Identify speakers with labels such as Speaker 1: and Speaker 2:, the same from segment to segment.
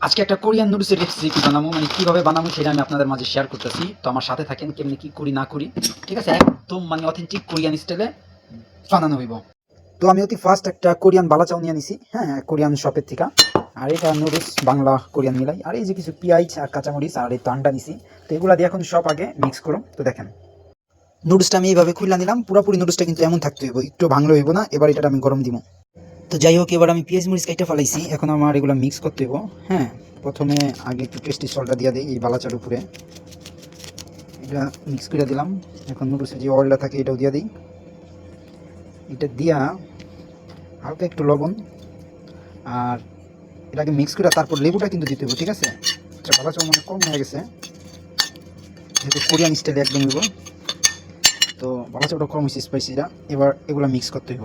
Speaker 1: আজকে একটা কোরিয়ান নুডলসের রেসিপি বানাবো? মানে কীভাবে বানাবো সেটা আমি আপনাদের মাঝে শেয়ার করতেছি। তো আমার সাথে থাকেন, কেমনি কি করি, না করি। ঠিক আছে? একদম মানে অথেন্টিক কোরিয়ান স্টাইলে বানানো হইব। তো আমি অতি ফার্স্ট একটা কোরিয়ান বালা চাউ নিয়ে নিছি হ্যাঁ কোরিয়ান শপের থেকে। আর এটা নুডলস বাংলা কোরিয়ান মিলাই। আর এই যে কিছু পেঁয়াজ আর কাঁচামরিচ আর এই তো আন্ডা নিছি। তো এগুলা দিয়ে এখন সব আগে মিক্স করো। তো দেখেন নুডলসটা আমি এইভাবে খুলে নিলাম। পুরোপুরি নুডলসটা কিন্তু এমন থাকতে হইব, একটু ভাঙলে হইব না। এবার এটা আমি গরম দিব। তো যাই হোক এবার আমি পেঁয়াজ, মরিচ কাইটা ফেলাইছি। এখন আমার এগুলো মিক্স করতে হইব হ্যাঁ? প্রথমে আগে একটু টেস্টি সলটা দিয়ে দিই, এই বালাচার উপরে। এটা মিক্স করে দিলাম। এখন নুডলসের যে অয়েলটা থাকে, এটাও দিয়ে দিই। এটা দিয়া হালকা একটু লবণ, আর এটাকে মিক্স করে তারপর লেবুটা কিন্তু দিতে হবে ঠিক আছে? এটা বালাচা মানে কম হয়ে গেছে। যেহেতু কোরিয়ান স্টাইলে একদম হইব। তো বালাচাটা কম হয়েছে স্পাইসিটা এবার এগুলো মিক্স করতে হইব।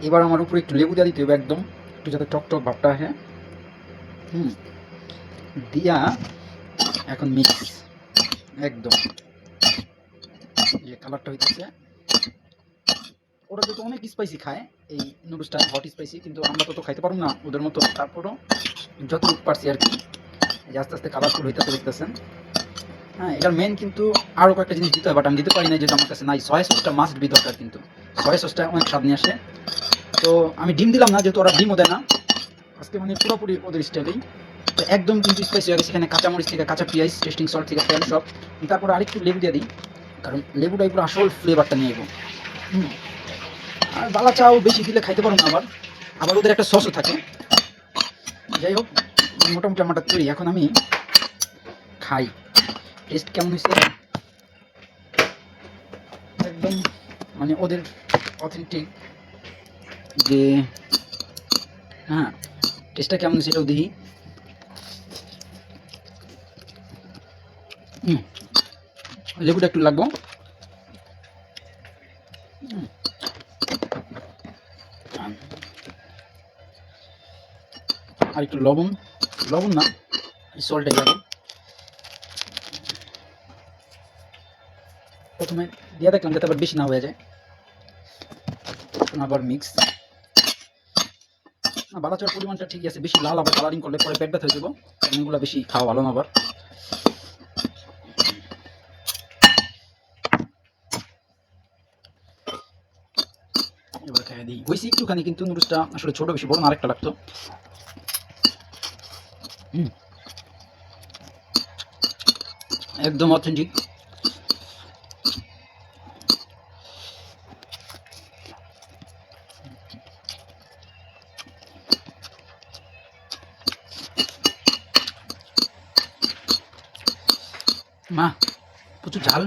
Speaker 1: এবার আমার উপরে একটু লেবু দিয়ে দিতে হবে একদম। একটু যাতে টক টক ভাবটা আসে। হুম। দিয়া এখন মিক্স একদম। যে কালারটা হইতেছে। ওরা তো অনেক স্পাইসি খায়, এই নুডলসটা হট স্পাইসি কিন্তু আমরা তো তো খাইতে পারব না ওদের মতো। তারপরও যতটুকু পারছি আর কি। আস্তে আস্তে কালারফুল হইতে দেখতেছেন। হ্যাঁ এটার মেন কিন্তু আরও কয়েকটা জিনিস দিতে হয় বাট আমি দিতে পারি না যেটা আমার কাছে নাই। সয়া সসটা মাস্ট বি দরকার কিন্তু। সয়া সসটা অনেক স্বাদ নিয়ে আসে। তো আমি ডিম দিলাম না, যেহেতু ওরা ডিমও দেয় না। আজকে মানে পুরোপুরি ওদের স্টাইলেই তো একদম কিন্তু স্পাইসি হয়ে গেছে এখানে কাঁচামরিচ থেকে কাঁচা পেঁয়াজ টেস্টিং সল্ট থেকে তেল সব। তারপর আরেকটু লেবু দিয়ে দিই, কারণ লেবুটাই পুরো আসল ফ্লেভারটা নিয়ে আর বালা চাও বেশি দিলে খাইতে পারো না আবার। আবার ওদের একটা সসও থাকে। যাই হোক, মোটামুটি আমারটা তৈরি। এখন আমি খাই। টেস্ট কেমন হয়েছে? একদম মানে ওদের অথেন্টিক যে হ্যাঁ টেস্টটা কেমন সেটাও দেখি। লেবুটা একটু লাগবো। আর একটু লবণ লবণ না সল্টে প্রথমে দিয়ে দেখলাম যাতে আবার বেশি না হয়ে যায়। আবার মিক্স না, বালাচার পরিমাণটা ঠিকই আছে, বেশি লাল আবার কালারিং করলে পরে পেট ব্যথা হয়ে যাব এগুলো বেশি খাওয়া ভালো না আবার। এবার খাইয়ে দিই। একটুখানি, কিন্তু নুডলসটা আসলে ছোট বেশি বড় না আরেকটা লাগতো। একদম অথেন্টিক মা প্রচুর ঝাল।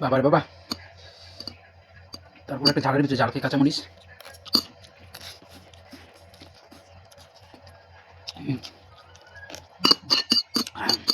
Speaker 1: বাবার বাবা তারপর একটা ঝালের ভিতরে ঝাল খেয়ে কাঁচামরিচ। Hum. Ah.